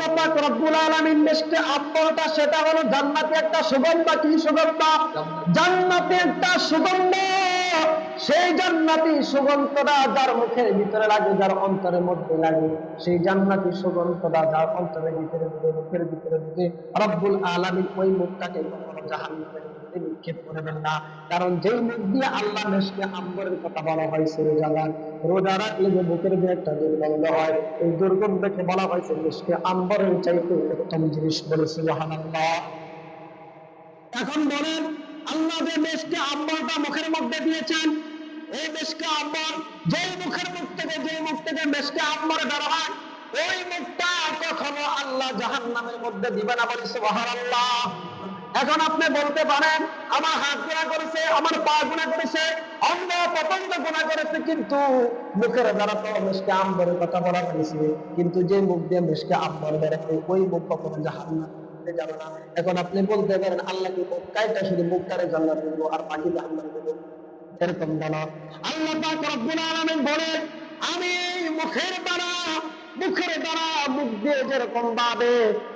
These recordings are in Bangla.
আল্লাহ পাক রব্বুল আলামিন সেটা হলো জান্নাতে একটা সুগন্ধ। কি সুগন্ধ? জান্নাতে একটা সুগন্ধ। সেই জান্নাতি সুগন্ধটা যার মুখের ভিতরে লাগে, যার অন্তরের মধ্যে লাগে, সেই জান্নাতি সুগন্ধটা যার অন্তরের ভিতরে ঢুকে মুখের ভিতরে ঢুকে রব্বুল আলামিন ওই মুখটাকে কখনো মধ্যে নিক্ষেপ করবেন না। কারণ যেই মুখ দিয়ে আল্লাহ মেশকে আম্বরের কথা বলা হয় হয়েছে রোজাদার রোজা রাখলে যে বুকের যে একটা দুর্গন্ধ হয়, এই দুর্গন্ধকে বলা হয়েছে মেশকে আম্বরের চাইতে উত্তম জিনিস বলেছে সুবহানাল্লাহ। এখন বলেন, আল্লাহ যে মেশকে আম্বরটা মুখের মধ্যে দিয়েছেন এই মেশকে আম্বর যেই মুখের মুখ থেকে যেই মুখ থেকে মেশকে আম্বর বের হয়, ওই মুখটা কখনো আল্লাহ জাহান নামের মধ্যে দিবে না বলেছে সুবহানাল্লাহ। এখন আপনি বলতে পারেন, আমার হাত গুণা করেছে, আমার পা গুণা করেছে অঙ্গ পতঙ্গ গুণা করেছে, কিন্তু মুখের দ্বারা তো মেশকে আম্বরের কথা বলা হয়েছে, কিন্তু যে মুখ দিয়ে মেশকে আম্বর বেরোয় ওই মুখ কখনো জাহান না। এখন আপনি বলতে পারেন, আল্লাহ কি মুখ কাইটা শুধু মুখটারে জান্নাত দেবো আর বাকি জাহান্নাম দেবো? এরকম বলা আল্লাহ পাক রব্বুল আলামিন বলেন আমি মুখের দ্বারা মুখের দ্বারা মুখ দিয়ে যেরকম ভাবে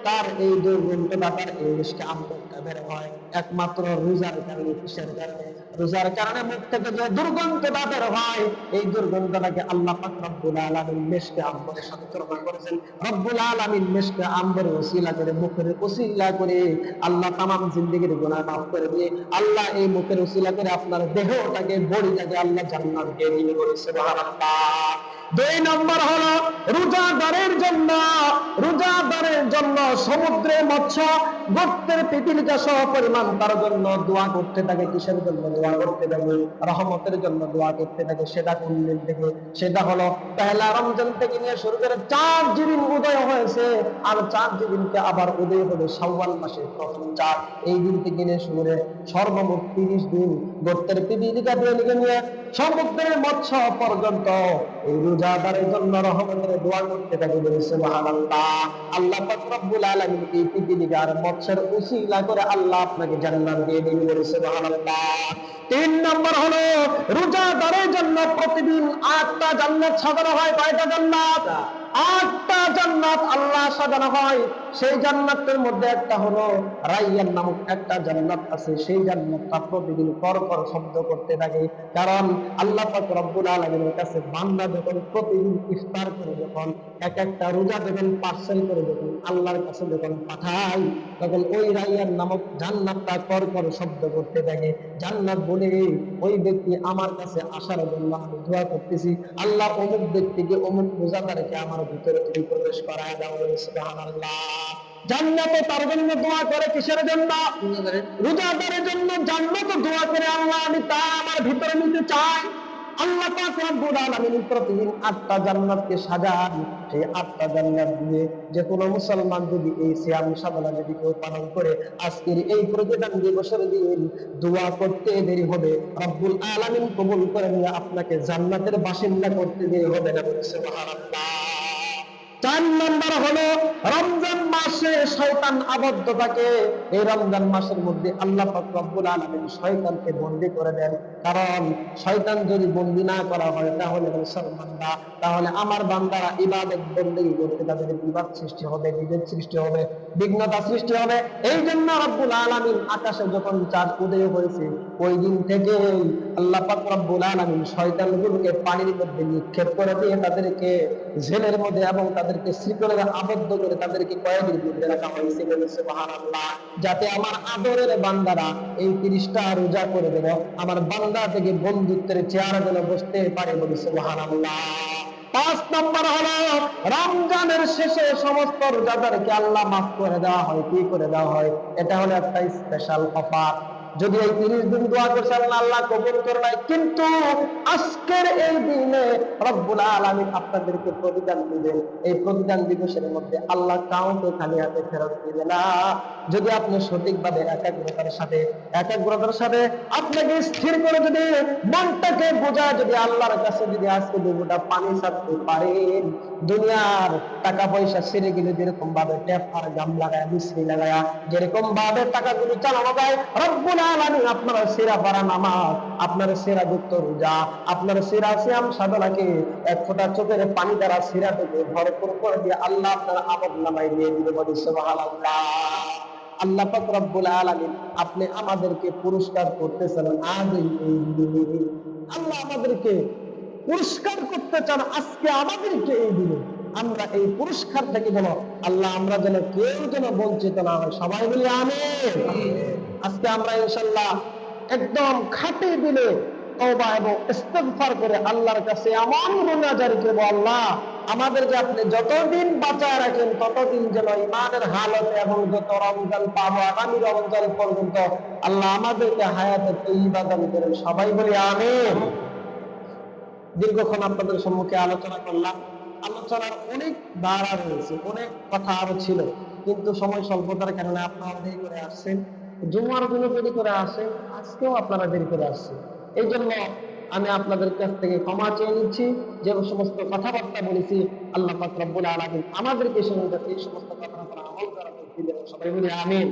তার এই দুর্গন্ধটা তার এই মিষ্টি আমলটা বের হয়। একমাত্র রোজার কারণে, কিসের কারণে? রোজার কারণে মুখ থেকে যে দুর্গন্ধটা বের হয়, এই দুর্গন্ধটাকে আল্লাহ পাক রব্বুল আলামিন মিষ্টি আম্বরের সাথে তুলনা করেছেন। রব্বুল আলামিন মিষ্টি আম্বরের ওসিলা করে, মুখের ওসিলা করে আল্লাহ তামাম জিন্দেগির গুনাহ মাফ করে দিয়ে, আল্লাহ এই মুখের ওসিলা করে আপনার দেহটাকে, বডিটাকে আল্লাহ জান্নাত দিয়ে দিবে বলে সুবহানাল্লাহ। দুই নম্বর হলো রোজাদারের জন্য জন্য সমুদ্রে মৎস্য গর্তের পিপিলিকা সহ পরিমাণ তার জন্য দোয়া করতে থাকে, কিসের জন্য দোয়া করতে থাকে? রহমতের জন্য দোয়া করতে থাকে। সেটা কোন দিন থেকে? সেটা হলো পহেলা রমজান থেকে নিয়ে শুরু করে চার যেদিন উদয় হয়েছে, আর চার যেদিনকে আবার উদয় হবে, শাওয়াল মাসের প্রথম চার এই দিন থেকে নিয়ে শুরু করে সর্বমোট তিরিশ দিন গর্তের পিপিলিকা দিয়ে নিয়ে সমুদ্রের মৎস্য পর্যন্ত এই রোজাদারের জন্য রহমতের দোয়া করতে থাকে বলেছে সুবহানাল্লাহ। আল্লাহ পাক রব্বুল করে আল্লাহ আপনাকে জান্নাত দিয়ে তিন নম্বর হলো, রোজাদারের জন্য প্রতিদিন আটটা জান্নাত সাজানো হয় কয়টা জান্নাত? জান্নাত আল্লাহ সাজানো হয়, সেই জান্নাতের মধ্যে একটা হলো রাইয়ান নামক একটা জান্নাত আছে। সেই জান্নাতটা প্রতিদিন কর কর শব্দ করতে থাকে কারণ আল্লাহ পাক রব্বুল আলামিনের কাছে বান্দা যখন প্রতিদিন ইফতার করে যখন, এক একটা রোজা যখন পার্সেল করে যখন আল্লাহর কাছে যখন পাঠাই তখন ওই রাইয়ান নামক জান্নাতটা কর পর শব্দ করতে থাকে জান্নাত বলে ওই ব্যক্তি আমার কাছে আসার জন্য আমি দোয়া করতেছি। আল্লাহ অমুক ব্যক্তিকে অমুক রোজাদারকে আমার ভিতরে তুমি প্রবেশ করায় দাও সুবহানাল্লাহ। জান্নাতে তার জন্য দোয়া করে কিসের জন্য। রোজাদারের জন্য জান্নাত দোয়া করে আল্লাহ আমি তা আমার ভিতরে নিতে চাই। আল্লাহ প্রতিদিন আটটা জান্নাতকে সাজান। আটটা জান্নাত দিয়ে যে কোনো মুসলমান যদি এই সাধনা যদি কেউ পালন করে, আজকের এই প্রতিদান দিবসের দিন দোয়া করতে দেরি হবে। আলামিন কবুল করে নিয়ে আপনাকে জান্নাতের বাসিন্দা করতে দেরি হবে না। বলছে চার নম্বর হলো রমজান মাসে শয়তান আবদ্ধ থাকে। এই রমজান মাসের মধ্যে আল্লাহ রব্বুল আলামিন শয়তানকে বন্দী করে দেন। কারণ শয়তান যদি বন্দী না করা হয়, তাহলে মুসলমানরা তাহলে আমার বান্দারা ইবাদত বন্দী করতে তাদের বিবাদ সৃষ্টি হবে, বিভেদ সৃষ্টি হবে, বিঘ্নতা সৃষ্টি হবে। এই জন্য রব্বুল আলামিন আকাশে যখন চাঁদ উদয় হয়েছে, ওই দিন থেকে আল্লাহ পাক রব্বুল আলামিন শয়তানগুলোকে পানির মধ্যে নিক্ষেপ করে দিয়ে তাদেরকে জেলের মধ্যে এবং তাদেরকে শ্রীকলে আবদ্ধ করে তাদেরকে কয়েকদিন মধ্যে রাখা হয়েছে বলে সুবহানাল্লাহ। যাতে আমার আদরের বান্দারা এই তিরিশটা রোজা করে দেব, আমার বান্দা থেকে বন্ধুত্বের চেয়ার যেন বসতে পারে বলি সুহান পাঁচ নম্বর হলো, রমজানের শেষে সমস্ত রোজাদারকে আল্লাহ মাফ করে দেওয়া হয়, কি করে দেওয়া হয়? এটা হলো একটা স্পেশাল অফার যদি এই তিরিশ দিন দোয়া করছেন, আল্লাহ কবুল করে নাই কিন্তু আজকের এই দিনে রব্বুল আলামিন আপনাদেরকে প্রতিদান দিবেন। এই প্রতিদান দিবসের মধ্যে আল্লাহ কাউকে খালি হাতে ফেরত দিবে না। যদি আপনি সঠিকভাবে একাগ্রতার সাথে একাগ্রতার সাথে আপনাকে স্থির করে যদি মনটাকে বোঝায়, যদি আল্লাহর কাছে যদি আজকে দুটা পানি ছাড়তে পারেন, দুনিয়ার টাকা পয়সা ছেড়ে গেলে যেরকম ভাবে ট্যাপ আর গাম লাগায় মিশ্রি লাগায় যেরকম ভাবে টাকাগুলো চালানো যায়, রব্বুল আপনার সেরা পারা নামাজ সেরা রোজা সেরা সাধনাকে এক চোখের পানি দ্বারা সেরাটুকু ভরপুর করে দিয়ে আল্লাহ আপনার নিয়ে সুবহানাল্লাহ। আল্লাহ আপনি আমাদেরকে পুরস্কার করতেছেন আজই এই দিনে। আল্লাহ আমাদেরকে পুরস্কার করতে চান আজকে আমাদেরকে এই দিনে। আমরা এই পুরস্কার থেকে যেন আল্লাহ আমরা যেন কেউ যেন বঞ্চিত না হয়। সবাই বলি আমিন। আজকে আমরা ইনশাল্লাহ একদম খাটে দিলে তওবা এবং করে আল্লাহর কাছে এমন করব, আল্লাহ আপনি যতদিন বাঁচায় রাখেন, ততদিন যেন ইমানের এবং যত রমজান পাবো, আগামী রমজান পর্যন্ত আল্লাহ আমাদেরকে হায়াতে তৈবা করেন। সবাই বলি আমিন। দীর্ঘক্ষণ আপনাদের সম্মুখে আলোচনা করলাম। আলোচনার অনেক ধারা রয়েছে, অনেক কথা আরও ছিল। কিন্তু সময় স্বল্পতার কারণে আপনারা দেরি করে আসছেন, জুমার জন্য দেরি করে আসেন, আজকেও আপনারা দেরি করে আসছেন। এই জন্য আমি আপনাদের কাছ থেকে ক্ষমা চেয়ে নিচ্ছি, যে সমস্ত কথাবার্তা বলেছি, আল্লাহ পাক রব্বুল আলামিন আমাদেরকে সমস্ত এই সমস্ত উপর আমল দেন। সবাই বলি আমিন।